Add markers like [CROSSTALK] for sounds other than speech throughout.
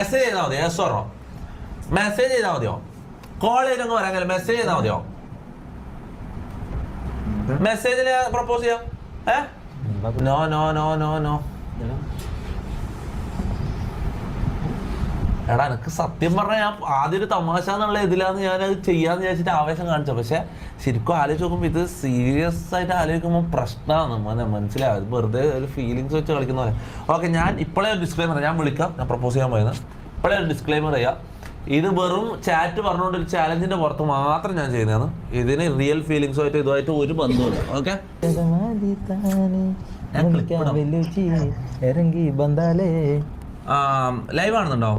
Message ചെയ്താൽ മതിയോ yes or no message ചെയ്താൽ മതിയോ? കോൾ ചെയ്തങ്ങ് പറയാൻ മെസ്സേജ് ചെയ്താൽ മതിയോ? മെസ്സേജിന് പ്രപ്പോസ് ചെയ്യാം. ഏ? No no no no no എടാ എനിക്ക് സത്യം പറഞ്ഞാൽ ഞാൻ ആദ്യം ഒരു തമാശ എന്നുള്ള ഇതിലാന്ന് ഞാൻ അത് ചെയ്യാന്ന് വിചാരിച്ചിട്ട് ആവേശം കാണിച്ചു പക്ഷെ ശരിക്കും ആലോചിച്ച് നോക്കുമ്പോൾ ഇത് സീരിയസ് ആയിട്ട് ആലോചിക്കുമ്പോൾ പ്രശ്നമാണ് മോനെ മനസ്സിലാവും വെറുതെ ഒരു ഫീലിങ്സ് വെച്ച് കളിക്കുന്ന പോലെ. ഓക്കെ ഞാൻ ഇപ്പോഴേ ഒരു ഡിസ്ക്ലൈമർ ഞാൻ വിളിക്കാം. ഞാൻ പ്രപ്പോസ് ചെയ്യാൻ പോയത്. ഇപ്പോഴേ ഒരു ഡിസ്ക്ലൈമർ ചെയ്യാം ഇത് വെറും ചാറ്റ് പറഞ്ഞുകൊണ്ട് ഒരു ചാലഞ്ചിന്റെ പുറത്ത് മാത്രം ഞാൻ ചെയ്യുന്നതാണ്. ഇതിന് റിയൽ ഫീലിങ്സുമായിട്ട് ഇതുമായിട്ട് ഒരു ബന്ധമില്ല ഓക്കെ ലൈവ് ആണെന്നുണ്ടോ?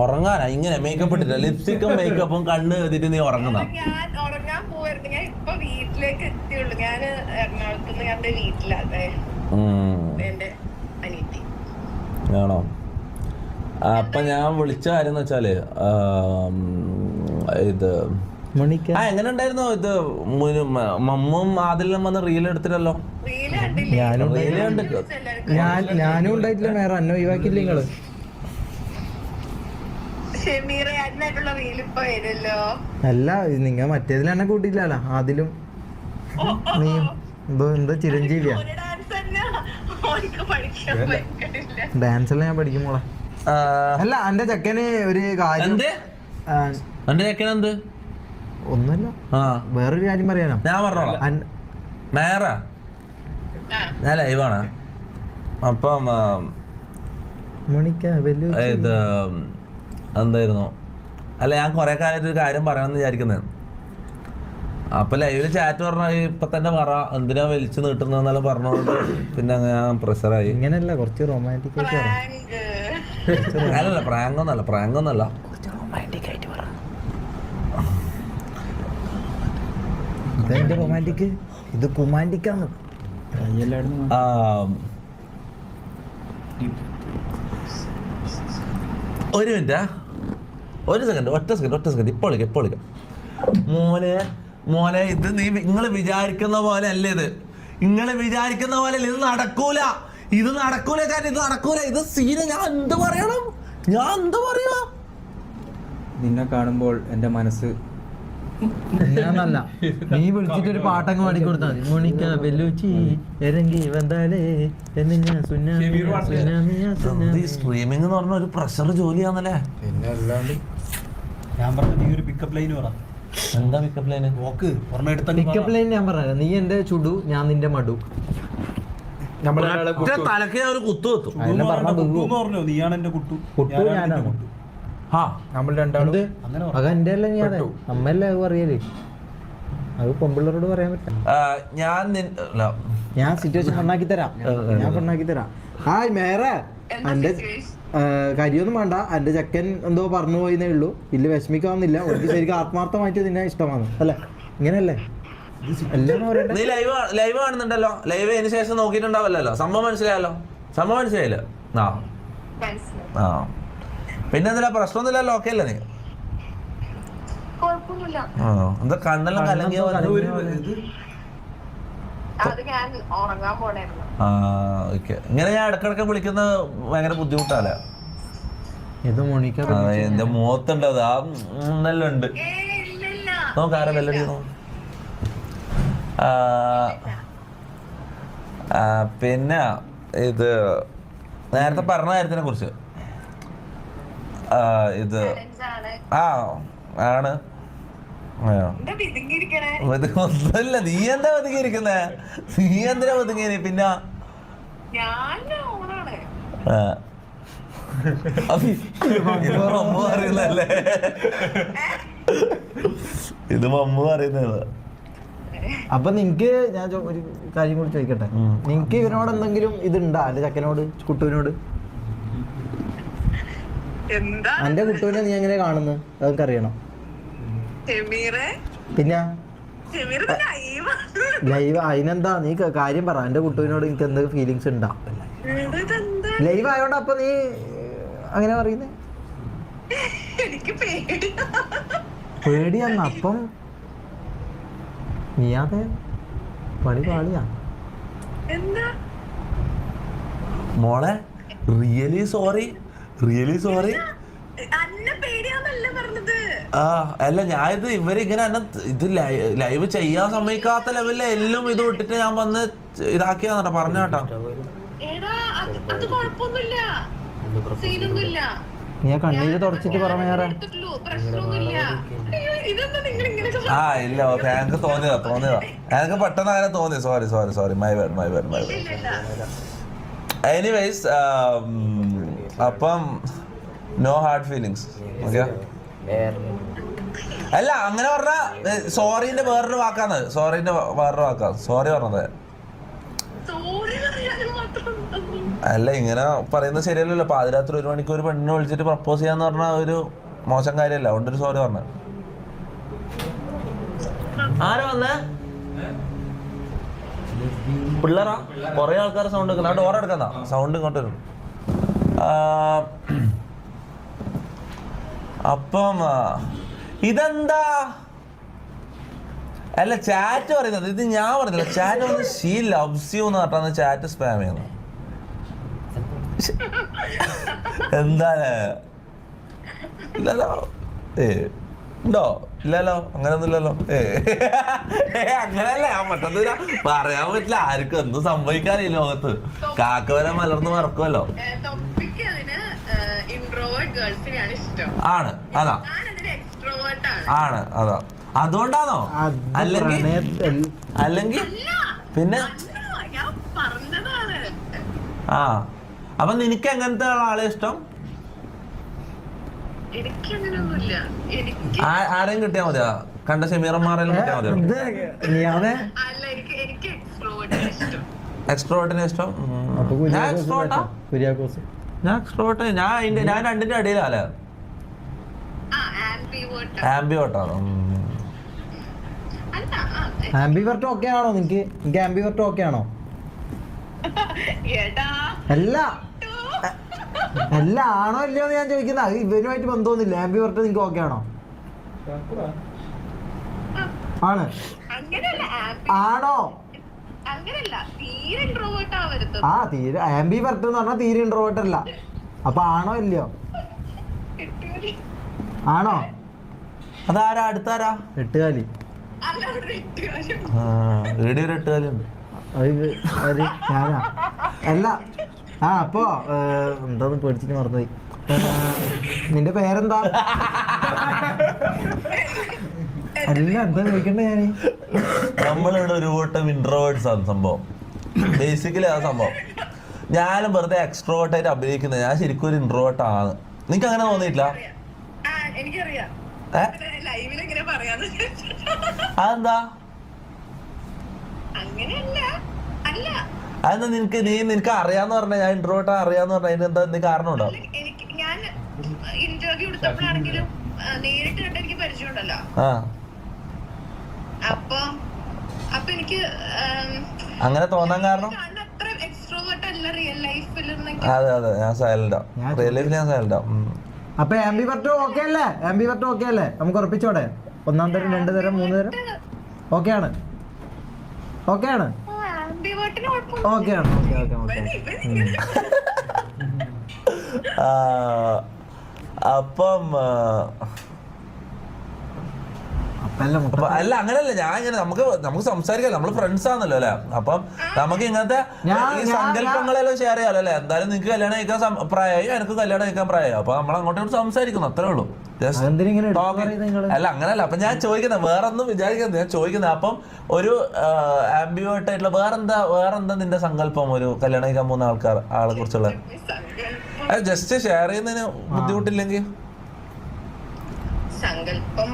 ഉറങ്ങാനാ? ഇങ്ങനെ മേക്കപ്പ് ഇട്ടില്ല ലിപ്സ്റ്റിക്കും മേക്കപ്പും കണ്ണ് എഴുതിട്ട് നീ ഉറങ്ങുന്ന ഞാൻ ഉറങ്ങാൻ പോവായിരുന്നു. ഞാൻ ഇപ്പൊ വീട്ടിലേക്ക് എത്തിയുള്ളൂ. ഞാൻ എറണാകുളത്ത് നിന്ന് എന്റെ വീട്ടിലാണ് എന്റെ അനിയത്തി. ആണോ? അപ്പൊ ഞാൻ വിളിച്ച കാര്യം എന്ന് വെച്ചാൽ ഇത് ആ എങ്ങനെ ഉണ്ടായിരുന്നു ഇത്? മമ്മും ആദിലും വന്ന് റീൽ എടുത്തിട്ടല്ലോ ഞാനും ഞാനും ഉണ്ടായിട്ടില്ല വേറെ അന്ന ഒഴിവാക്കില്ല നിങ്ങൾ. ഷെമീറ അതിനായിട്ടുള്ള റീൽ ഇപ്പൊ വരുമല്ലോ അല്ല നിങ്ങ മറ്റേതിൽ എന്നെ കൂട്ടിയില്ലല്ലോ അതിലും നീ എന്തോ എന്തോ ചിരഞ്ജീവിയാ. ഡാൻസ് എല്ലാം ഓനിക്ക് പഠിക്കാൻ പറ്റില്ല. ഡാൻസ് ഞാൻ പഠിക്കും മോളെ. അല്ല എന്റെ ചെക്കന് ഒരു കാര്യം എന്റെ ചെക്കൻ എന്ത്? ഒന്നുമില്ല. ആ. വേറൊരു കാര്യം പറയാനോ? ഞാൻ പറഞ്ഞോളാം. അൻ- മേറ? ആ. ഞാൻ ലൈവാണ് അപ്പം മണിക്ക വലിയ ഇത് എന്തായിരുന്നു അല്ല ഞാൻ കുറെ കാലമായിട്ട് ഒരു കാര്യം പറയണമെന്ന് വിചാരിക്കുന്നത് അപ്പൊ ലൈവിൽ ചാറ്റ് പറഞ്ഞ ഇപ്പൊ തന്നെ പറ എന്തിനാ വലിച്ചു നീട്ടുന്നെന്നെല്ലാം പറഞ്ഞോണ്ട് പിന്നെ ഞാൻ പ്രഷറായി. ഇങ്ങനല്ല കുറച്ച് റൊമാന്റിക് ആയിട്ട് പറ. പ്രാങ്ക് അല്ലല്ല പ്രാങ്കൊന്നല്ല പ്രാങ്കൊന്നല്ല ഇതെന്റെ റൊമാന്റിക് ഇത് കുമാന്റിക്കാണ് ആ, ഒരു മിനിറ്റ്. ഒരു സെക്കൻഡ് ഒറ്റ സെക്കൻഡ് ഒറ്റ സെക്കൻഡ് ഇപ്പോൾ വിളിക്കാം ഇപ്പോൾ വിളിക്കാം. മോനെ മോനെ ഇത് നീ നിങ്ങൾ വിചാരിക്കുന്ന പോലെ അല്ല ഇത്? നിങ്ങൾ വിചാരിക്കുന്ന പോലെ ഇത് നടക്കൂല. ഇത് നടക്കൂല കാരണം ഇത് നടക്കൂല. ഇത് സീന ഞാൻ എന്ത് പറയണം? ഞാൻ എന്ത് പറയാ? നിന്നെ കാണുമ്പോൾ എന്റെ മനസ്സ് ഞാനല്ല. നീ വിളിച്ചിട്ട് ഒരു പാട്ടങ്ങ് പാടിക്കൊടുത്താൽ മതി. മോണിക്ക വെല്ലുച്ചി എരങ്കി വന്നാലേ എന്ന് ഞാൻ സുനാമി സുനാമിയാ സുനാമി സ്ട്രീമിംഗ് എന്ന് പറഞ്ഞ ഒരു പ്രഷർ ജോലിയാന്നല്ലേ? പിന്നെ അല്ലാണ്ട് ഞാൻ പറഞ്ഞ നീ ഒരു പിക്കപ്പ് ലൈൻ പറ. എന്താ പിക്കപ്പ് ലൈൻ നോക്ക് ഒരെണ്ണം എടുത്ത പിക്കപ്പ് ലൈൻ ഞാൻ പറഞ്ഞു നീ എന്റെ ചുടു ഞാൻ നിന്റെ മടു. തലക്ക് ഞാൻ ഒരു കുത്തു കുത്തും പറഞ്ഞാ? നീയാണ് എന്റെ കുട്ടു കുട്ടു ഞാനാണ്. കുട്ടു ആ നമ്മൾ രണ്ടാളും അങ്ങനെ. എന്റെ അല്ല ഞാൻ അതെ? അമ്മല്ലേ അത് പെമ്പിള്ളേരോട് പറയാൻ പറ്റില്ല. ഞാൻ ഞാൻ സിറ്റുവേഷൻ പെണ്ണാക്കി തരാം. ഞാൻ പെണ്ണാക്കി തരാം. ഹായ് മേറ എന്റെ കരിയൊന്നും വേണ്ട. എന്റെ ചെക്കൻ എന്തോ പറഞ്ഞു പോയിന്നേ ഉള്ളൂ. വലിയ വിഷമിക്കാവുന്നില്ല. ഒരു ശരിക്കും ആത്മാർത്ഥമായിട്ട് നിന്നെ ഇഷ്ടമാണ്. അല്ലെ? ഇങ്ങനെയല്ലേ? നീ ലൈവ് ലൈവ് കാണുന്നുണ്ടല്ലോ. ലൈവ് അതിന് ശേഷം നോക്കിയിട്ടുണ്ടാവല്ലോ സംഭവം മനസ്സിലായല്ലോ. സംഭവം മനസ്സിലായില്ല? ആ. ആ. പിന്നെ എന്തിനാ? പ്രശ്നമൊന്നുമില്ലല്ലോ ഓക്കെ അല്ലേ നീ? ആ. എന്താ കണ്ണെല്ലാം കലങ്ങിയ ഉറങ്ങാൻ പോണായിരുന്നു. ഓക്കെ. ഇങ്ങനെ ഞാൻ ഇടക്കിടക്ക് വിളിക്കുന്നത് ഭയങ്കര ബുദ്ധിമുട്ടാല ഇത് മോണിക്ക ആ, എന്റെ മുഖത്തുണ്ട് അത്. ആ എന്നെല്ലാം ഉണ്ട്. നോക്ക് ആരെ ബെല്ലടി പിന്നെ ഇത് നേരത്തെ പറഞ്ഞ കാര്യത്തിനെ കുറിച്ച്. ഇത് ആ ആണ്. ഒന്നുമില്ല. നീ എന്താ ഒതുങ്ങിയിരിക്കുന്നേ നീ എന്തിനാ ഒതുങ്ങിയത് പിന്നെ ഞാൻ ഓണാണ് ആ. അപ്പൊ ഇത് മമ്മു പറയുന്നല്ലേ ഇത് മമ്മു പറയുന്നത്. അപ്പൊ നിനക്ക് ഞാൻ ഒരു കാര്യം കൂടി ചോദിക്കട്ടെ? നിങ്ങക്ക് നിനക്ക് ഇവനോട് എന്തെങ്കിലും ഇതുണ്ടാ? എന്റെ ചക്കനോട് കുട്ടുവിനോട്? എന്താ? എന്റെ കുട്ടുവിനെ നീ എങ്ങനെ കാണുന്നു? അതൊക്കെ അറിയണം? പിന്നെ? ലൈവ് അതിനെന്താ? നീ കാര്യം പറ. എന്റെ കുട്ടുവിനോട് എനിക്ക് എന്തൊക്കെ ഫീലിങ്സ് ഉണ്ടാ ലൈവ് ആയോണ്ട് അപ്പൊ നീ അങ്ങനെ പറയുന്നേ? പേടിയാന്ന്. അപ്പം നീ അതെ പണി പാളിയാ. മോളെ റിയലി സോറി റിയലി സോറി ആ അല്ല ഞാനിത് ഇവരിങ്ങനെ എന്നെ ഇത് ലൈവ് ചെയ്യാൻ സമ്മതിക്കാത്ത ലെവലിൽ എല്ലാം ഇത് വിട്ടിട്ട് ഞാൻ വന്ന് ഇതാക്കിയാന്നോ പറഞ്ഞ കേട്ടോ. നീ കണ്ണീര് തുടച്ചിട്ട് ആ ഇല്ല ഓക്കെ എനിക്ക് തോന്നിയതാ തോന്നിയതാ. എനിക്ക് പെട്ടെന്ന് അങ്ങനെ തോന്നി. Sorry sorry sorry my my my anyways അപ്പം നോ ഹാർഡ് ഫീലിങ്സ് ഓക്കെ അല്ല അങ്ങനെ പറഞ്ഞ സോറിന്റെ വേറൊരു വാക്കാണ്. സോറിന്റെ വേറൊരു വാക്കാ. സോറി പറഞ്ഞത്. അല്ല ഇങ്ങനെ പറയുന്നത് ശരിയല്ലല്ലോ. പാതിരാത്രി ഒരു മണിക്ക് ഒരു പെണ്ണിനെ വിളിച്ചിട്ട് പ്രപ്പോസ് ചെയ്യാന്ന് പറഞ്ഞ ഒരു മോശം കാര്യമല്ല. അതുകൊണ്ട് ഒരു സോറി പറഞ്ഞ ആരാ വന്നേ? പിള്ളേരാ? കൊറേ ആൾക്കാർ സൗണ്ട് വെക്കുന്ന ഡോർ എടുക്കുന്ന സൗണ്ട് ഇങ്ങോട്ട് വരും. അപ്പം ഇതെന്താ? അല്ല ചാറ്റ് പറയുന്നത്. ഇത് ഞാൻ പറഞ്ഞില്ല. ചാറ്റ് വന്ന് ഷീ ലവ്സ് യു എന്ന് പറഞ്ഞാൽ ചാറ്റ് സ്പാം ചെയ്യുന്നു എന്താണ് ഇല്ലല്ലോ. ഉണ്ടോ? ഇല്ലല്ലോ. അങ്ങനൊന്നുമില്ലല്ലോ. ഏ അങ്ങനല്ല. ഞാൻ പറ്റത്തില്ല പറയാൻ പറ്റില്ല. ആർക്കും എന്തും സംഭവിക്കാനില്ല ലോകത്ത്. കാക്കവരെ മലർന്ന് മറക്കുമല്ലോ. ആണ് അതാ. ഞാൻ എക്സ്ട്രോവേർട്ട് ആണ്. ആണ് അതാ. അതുകൊണ്ടാണോ? അല്ലെങ്കിൽ അല്ലെങ്കിൽ പിന്നെ ഞാൻ പറഞ്ഞതാണ്. ആ. അപ്പൊ നിനക്ക് എങ്ങനത്തെ ആളെ ഇഷ്ടം? ആരെയും കിട്ടിയാ മതിയാ? കണ്ട ഷെമീറന്മാരെല്ലാം കിട്ടിയാ മതിയോ? നീയാതെ അല്ല എനിക്ക് എനിക്ക് എക്സ്ട്രോവേർട്ടിനെ ഇഷ്ടം. എക്സ്ട്രോട്ടിനെ ഇഷ്ടം? ഞാൻ എക്സ്ട്രോട്ടാ കുര്യാക്കോസ്. ഞാൻ എക്സ്ട്രോട്ട് ഞാൻ അതിന്റെ ഞാൻ രണ്ടിന്റെ അടിയിലാലേ ആ ആംബിവേർട്ട് ഓക്കെ ആണോ. നിനക്ക്? നിനക്ക് ആംബിവർട്ട് ഓക്കെ ആണോ? അല്ല. അല്ല ആണോ ഇല്ലയോ എന്ന് ഞാൻ ചോദിക്കുന്നത്. അത് ഇവനുമായിട്ട് ബന്ധമൊന്നുമില്ല. ആംബിവർട്ട് നിനക്ക് ഓക്കെ ആണോ? ആണ്? അങ്ങനെയല്ല ആംബി തീരെ ഇൻട്രോവേർട്ട് ആവരുത് ആ തീരെ ആംബിവർട്ട് എന്ന് പറഞ്ഞാൽ തീരെ ഇൻട്രോവേർട്ട് അല്ല. അപ്പൊ ആണോ ഇല്ലയോ? ആണോ? അതാരാ അടുത്താരാ? എട്ടുകാലി. അല്ല ആ, ഇവിടെ ഒരു എട്ടുകാലുണ്ട് അത് ഇത് ഞാനാ? അല്ല ആ അപ്പോ എന്താന്ന് പേടിച്ചിട്ട് മറന്നുപോയി. നിന്റെ പേരെന്താ? [LAUGHS] അല്ല എന്താ ചോദിക്കണ്ടേ നമ്മളിവിടെ ഒരു കൂട്ടം ഇൻട്രോവേർട്സ് ആണ് സംഭവം. ബേസിക്കലി ആ സംഭവം. ഞാനും വെറുതെ എക്സ്ട്രോവേർട്ടായിട്ട് അഭിനയിക്കുന്ന അഭിനയിക്കുന്നത്. ഞാൻ ശരിക്കും ഒരു ഇൻട്രോവേർട്ട് ആണ്. നിനക്ക് അങ്ങനെ തോന്നിയിട്ടില്ല എനിക്കറിയാം. അതെന്താ? അതെന്താ നിനക്ക് നീ നിനക്ക് അറിയാന്ന് പറഞ്ഞ ഞാൻ ഇൻട്രോവേർട്ട് അറിയാന്ന് പറഞ്ഞ അതിന് എന്താ എന്തെങ്കിലും കാരണം ഉണ്ടോ ഇന്റർവ്യൂ എടുത്തപ്പോഴാണെങ്കിലും നേരിട്ട് കണ്ട് എനിക്ക് പരിചയമുണ്ടല്ലോ. ആ. അപ്പൊ അപ്പൊ എനിക്ക് അങ്ങനെ തോന്നാൻ കാരണം? അത്ര എക്സ്ട്രോവേർട്ട് അല്ല റിയൽ ലൈഫിൽ അതെ അതെ. ഞാൻ സൈലന്റാ റിയൽ ലൈഫിൽ ഞാൻ സൈലന്റാ അപ്പൊ ആംബിവർട്ട് ഓക്കെ അല്ലേ? ആംബിവർട്ട് ഓക്കെ അല്ലേ? നമുക്ക് ഉറപ്പിച്ചോടെ ഒന്നാം തരം രണ്ട് തരം മൂന്ന് തരം? ഓക്കെ ആണ്. ഓക്കെ ആണ്? ഓക്കെ ആണ്. ഓക്കെ ഓക്കെ ഓക്കെ അപ്പം അപ്പൊ അല്ല അങ്ങനല്ല. ഞാൻ ഇങ്ങനെ നമുക്ക് നമുക്ക് സംസാരിക്കാം നമ്മൾ ഫ്രണ്ട്സ് ആണല്ലോ അല്ലെ? അപ്പം നമുക്ക് ഇങ്ങനത്തെ ഈ സങ്കല്പങ്ങളെല്ലാം ഷെയർ ചെയ്യാലോ അല്ലെ? എന്തായാലും നിനക്ക് കല്യാണം കഴിക്കാൻ പ്രായമായി എനിക്ക് കല്യാണം കഴിക്കാൻ പ്രായമായി. അപ്പൊ നമ്മൾ അങ്ങോട്ടും സംസാരിക്കുന്നു അത്രേ ഉള്ളൂ. അല്ല അങ്ങനല്ല. അപ്പൊ ഞാൻ ചോദിക്കുന്നത് വേറെ ഒന്നും വിചാരിക്കുന്നത് ഞാൻ ചോദിക്കുന്നത് അപ്പം ഒരു ആംബിവേർട്ട് ആയിട്ടുള്ള വേറെന്താ വേറെന്താ നിന്റെ സങ്കല്പം? ഒരു കല്യാണം കഴിക്കാൻ പോകുന്ന ആൾക്കാർ ആളെ കുറിച്ചുള്ള. ജസ്റ്റ് ഷെയർ ചെയ്യുന്നതിന് ബുദ്ധിമുട്ടില്ലെങ്കിൽ? സങ്കല്പം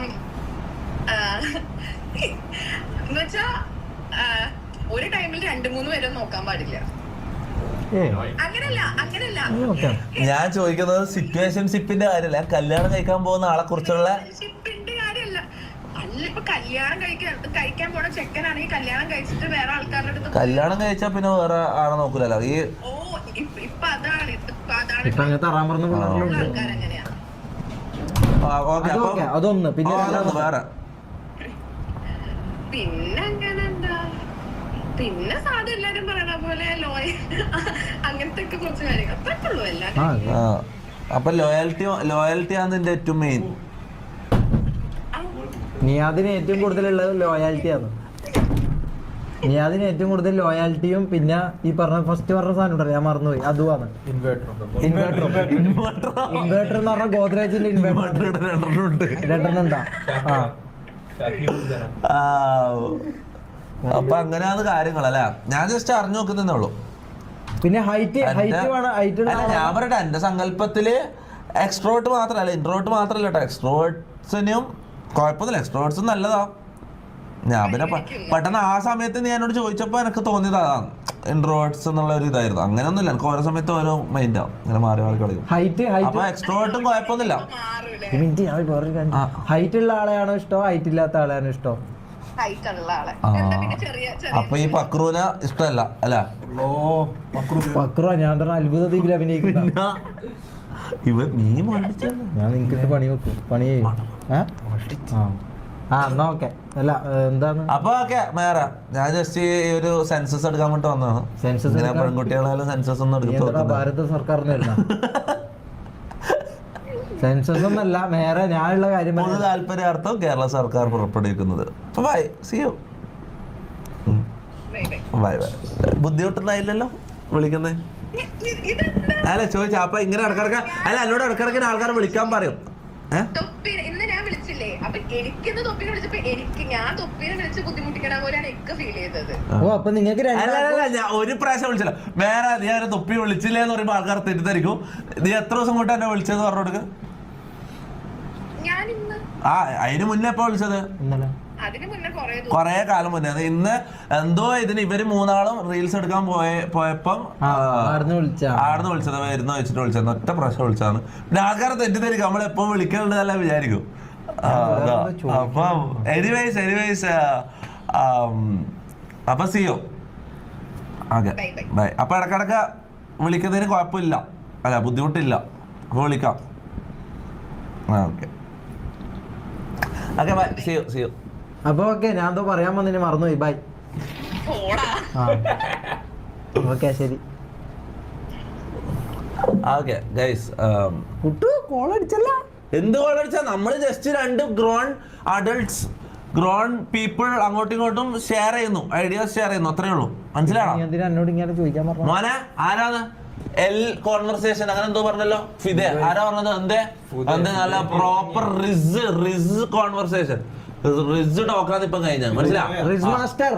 എന്നുവെച്ചാ ആ, ഒരു ടൈമിൽ രണ്ടു മൂന്ന് പേരും നോക്കാൻ പാടില്ല. അങ്ങനല്ല അങ്ങനല്ല. ഞാൻ ചോദിക്കുന്നത് സിറ്റുവേഷൻ സിപ്പിന്റെ കാര്യമല്ല. കല്യാണം കഴിക്കാൻ പോകുന്ന ആളെ കുറിച്ചുള്ള കാര്യമല്ല. അല്ല ഇപ്പൊ കല്യാണം കഴിക്കാൻ കഴിക്കാൻ പോണ ചെക്കനാണെങ്കിൽ കല്യാണം കഴിച്ചിട്ട് വേറെ ആൾക്കാരുടെ അടുത്ത് കല്യാണം കഴിച്ചാൽ പിന്നെ വേറെ ആളെ നോക്കൂലല്ലോ. ഈ ഓ ഇപ്പൊ അങ്ങനത്തെ പിള്ളേരുണ്ട് അതൊന്ന്. പിന്നെ വേറെ. പിന്നെ അങ്ങനെ എന്താ പിന്നെ സാധാ എല്ലാരും പറയണ പോലെ ലോയ അങ്ങനത്തെ ഒക്കെ കുറച്ച് കാര്യങ്ങൾ. അത്രയൊക്കെ ഉള്ളൂ എല്ലാരും. അപ്പൊ ലോയാലിറ്റി ലോയാലിറ്റി ആണ് നിന്റെ ഏറ്റവും മെയിൻ നിയാദിന് ഏറ്റവും കൂടുതലുള്ളത് ലോയാലിറ്റിയാണ് നിയാദിന് ഏറ്റവും കൂടുതൽ ലോയാലിറ്റിയും പിന്നെ ഈ പറഞ്ഞ ഫസ്റ്റ് പറഞ്ഞ സാധനം ഉണ്ടല്ലോ ഞാൻ മറന്നുപോയി. അതുമാണ് ഇൻവേർട്ടർ ഇൻവേർട്ടർ ഇൻവേർട്ടർ എന്ന് പറഞ്ഞ ഗോദ്രേജിന്റെ ഇൻവേർട്ടർ രണ്ടെണ്ണം ഉണ്ടാ ആ. അപ്പൊ അങ്ങനെയാണ് കാര്യങ്ങൾ അല്ലെ? ഞാൻ ജസ്റ്റ് അറിഞ്ഞു നോക്കുന്നേ ഉള്ളൂ. പിന്നെ ഹൈറ്റ് ഹൈറ്റ് ഹൈറ്റ് അല്ല ഞാൻ പറയട്ടെ എന്റെ സങ്കല്പത്തിൽ എക്സ്ട്രോട്ട് മാത്രല്ല ഇൻട്രോട്ട് മാത്രല്ല കേട്ടോ. എക്സ്ട്രോട്സിനും കുഴപ്പമൊന്നുമില്ല. എക്സ്ട്രോട്സും നല്ലതാ. ഞാൻ പിന്നെ പെട്ടെന്ന് ആ സമയത്ത് നീ എന്നോട് ചോദിച്ചപ്പോ എനിക്ക് തോന്നിയത്. അതാണ് ഇൻട്രോട്സ് എന്നുള്ള ഒരു ഇതായിരുന്നു. അങ്ങനെയൊന്നുമില്ല. എനിക്ക് ഓരോ സമയത്ത് ഓരോ മൈൻഡ് ഇങ്ങനെ മാറി മാറി കളിക്കും. ഹൈറ്റ് അപ്പൊ ഹൈറ്റ് എക്സ്ട്രോട്ടും കുഴപ്പമൊന്നുമില്ല. മാറൂലേ മിനിറ്റ് ഞാൻ വേറൊരു കാര്യം ഹൈറ്റ് ഉള്ള ആളെയാണോ ഇഷ്ടം? ഹൈറ്റ് ഇല്ലാത്ത ആളെയാണോ ഇഷ്ടം? ഹൈറ്റ് ഉള്ള ആളെ. ആ. എന്താ പിന്നെ ചെറിയ ചെറിയ അപ്പൊ ഈ പക്രൂന ഇഷ്ടമല്ല അല്ല? ഓ ഞാൻ പറഞ്ഞ അത്ഭുത ദ്വീപിൽ അഭിനയിക്കുന്ന ഇവ നീ മണ്ടിച്ചല്ലേ ഞാൻ നിങ്ങൾക്ക് പണി വെക്കും. പണി. ചെയ്യും ഏ? ആ. ആ എന്നാ ഓക്കെ. അല്ല എന്താണ്? അപ്പൊ ഓക്കെ മേറ ഞാൻ ജസ്റ്റ് ഈ ഒരു സെൻസസ് എടുക്കാൻ വേണ്ടി വന്നതാണ്. സെൻസസ് എടുക്കാൻ? പെൺകുട്ടികളായാലും സെൻസസ് ഒന്നും നോക്കുന്നത് ഭാരത വരുന്ന സെൻസസ് ഒന്നല്ല മേറെ ഞാനുള്ള കാര്യം പൊതു. താല്പര്യാർത്ഥം കേരള സർക്കാർ പുറപ്പെടുവിക്കുന്നത്. Bye see you Bye, bye. Bye bye ബുദ്ധിമുട്ടുണ്ടായില്ലല്ലോ? വിളിക്കുന്നേ? ഇതെന്താ അല്ല ചോദിച്ചാ. അപ്പൊ ഇങ്ങനെ ഇടക്കിടക്ക് അല്ല എന്നോട് ഇടക്കിടക്കിന് ആൾക്കാർ വിളിക്കാൻ പറയും. എനിക്കിന്ന് തൊപ്പിനെ വിളിച്ചപ്പോ എനിക്ക് ഞാൻ തൊപ്പിനെ വിളിച്ച് ബുദ്ധിമുട്ടിക്കണ പോലെയാണ് എനിക്ക് ഫീൽ ചെയ്തത്. ഓ അപ്പൊ നിങ്ങൾക്ക് അല്ല അല്ല, അല്ല ഞാൻ ഒരു പ്രാവശ്യം വിളിച്ചില്ല. വേറെ നീ അവരെ തൊപ്പി വിളിച്ചില്ലേ എന്ന് പറയുമ്പോൾ ആൾക്കാർ തെറ്റിദ്ധരിക്കും. നീ എത്ര ദിവസം കൊണ്ട് എന്നെ വിളിച്ചെന്ന് പറഞ്ഞു കൊടുക്ക്? ഞാൻ ഇന്ന് ആ അതിന് മുന്നേ എപ്പോ വിളിച്ചത്? ഇന്നലെ. അതിന് മുന്നേ കൊറേ കൊറേ കാലം മുന്നേ. അത് ഇന്ന് എന്തോ ഇതിന് ഇവർ മൂന്നാളും റീൽസ് എടുക്കാൻ പോയ പോയപ്പം ആ ആടുന്ന് വിളിച്ചാ. ആടുന്ന് വിളിച്ചത് വരുന്ന വെച്ചിട്ട് വിളിച്ചത് ഒറ്റ പ്രാവശ്യം വിളിച്ചതാണ്. പിന്നെ ആൾക്കാരെ തെറ്റിദ്ധരിക്കും. നമ്മൾ എപ്പം വിചാരിക്കും. അപ്പം എനിവേസ് എനിവേസ് അപ്പൊ സിയോ ഓക്കെ. ബൈ അപ്പൊ ഇടക്കിടക്ക് വിളിക്കുന്നതിന് കുഴപ്പമില്ല. അല്ല ബുദ്ധിമുട്ടില്ല. അപ്പൊ വിളിക്കാം. ഓക്കെ ഓക്കെ ബൈ സിയോ സിയോ അപ്പൊ ഓക്കെ ഞാൻ എന്തോ പറയാൻ വന്നിന് മറന്നുപോയി. ബൈ ഓക്കെ ശരി. ഓക്കെ ഗൈസ് കുട്ടു കോൾ അടിച്ചല്ല. എന്ത് കോളടിച്ചാ നമ്മൾ ജസ്റ്റ് രണ്ട് ഗ്രോൺ അഡൾട്ട്സ് ഗ്രോൺ പീപ്പിൾ അങ്ങോട്ടും ഇങ്ങോട്ടും ഷെയർ ചെയ്യുന്നു. ഐഡിയാസ് ഷെയർ ചെയ്യുന്നു. അത്രേ ഉള്ളൂ. മനസ്സിലാണോ മോനെ ആരാണ്? എൽ കോൺവെർസേഷൻ അങ്ങനെ എന്തോ പറഞ്ഞല്ലോ? ഫിദെ ആരാ പറഞ്ഞത്? എന്തേ? എന്തേ നല്ല പ്രോപ്പർ റിസ് റിസ് കോൺവെർസേഷൻ റിസ് ടോക്കാന്ന് ഇപ്പൊ കഴിഞ്ഞ മനസ്സിലാ റിസ് മാസ്റ്റർ